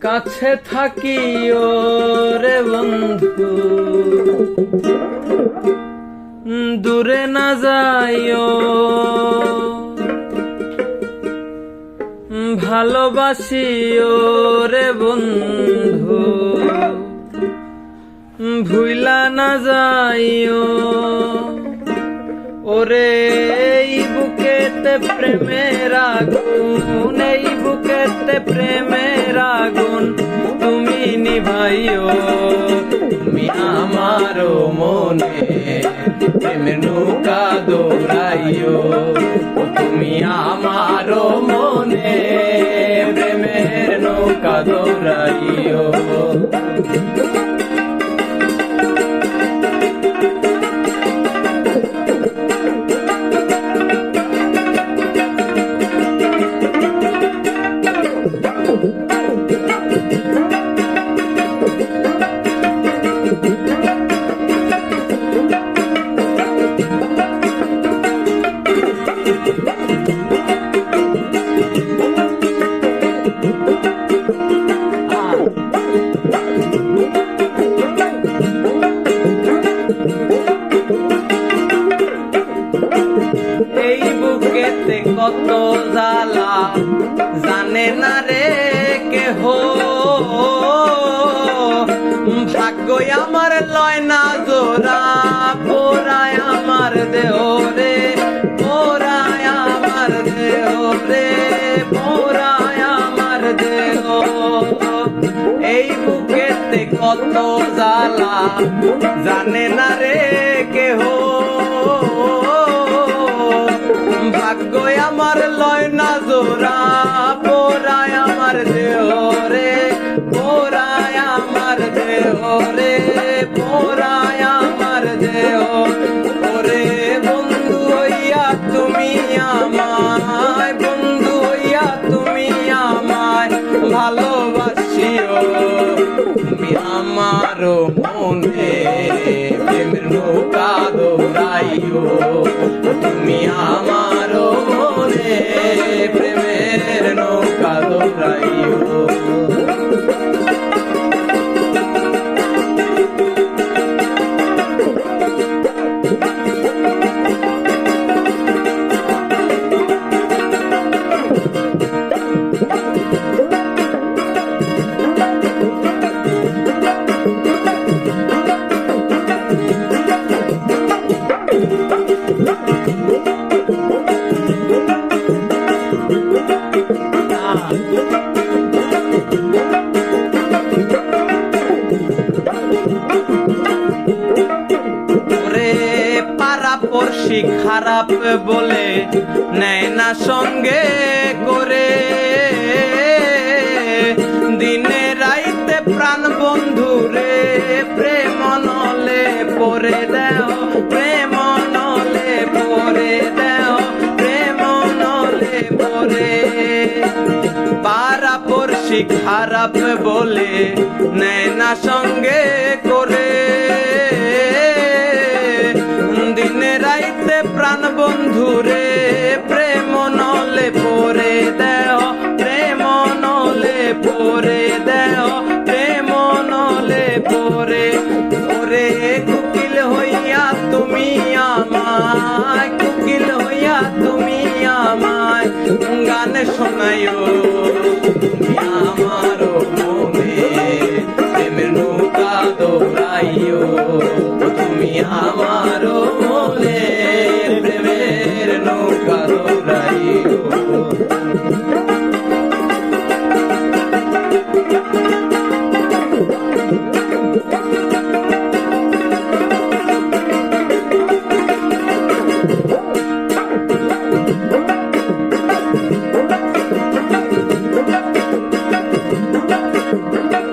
কাছে থাকি রে বন্ধু। দূরে না যাইও। ভালোবাসি রে বন্ধু। ভুইলা না যাইও। ওরে প্রেমের আগুন, এই বুকেতে প্রেমের আগুন। তুমি নিভাইও, তুমি আমারও মনে। প্রেমের নৌকা দৌড়াইও তুমি আমারও মনে। প্রেমের নৌকা দৌড়াইও। কত জ্বালা। জানে না রে কেহ। ভাগ্যই আমার লয় না, জোড়া পোড়ায় আমার দেহ রে। পোড়ায় আমার দেহ রে পোড়ায় আমার দেহ। এই বুকেতে কত জ্বালা। জানে না রে আমার লয় না জোরা পোরায় আমার দেহ রে পোড়ায় আমার দেহ রে। পড়শি খারাপ বলে নেয় না সঙ্গে করে? দিনে রাইতে প্রাণ বন্ধু রে প্রেম নলে পরে দেও, প্রেম নলে পরে দেও, প্রেম নলে পরে। পাড়া পড়শি খারাপ বলে নেয় না সঙ্গে করে। প্রাণ বন্ধু রে প্রেম নলে পরে দেও, প্রেম নলে পরে দেও, প্রেম নলে পরে ওরে কুকিল হইয়া তুমি আমায়, কুকিল হইয়া তুমি আমায়, গান শোনাইও তুমি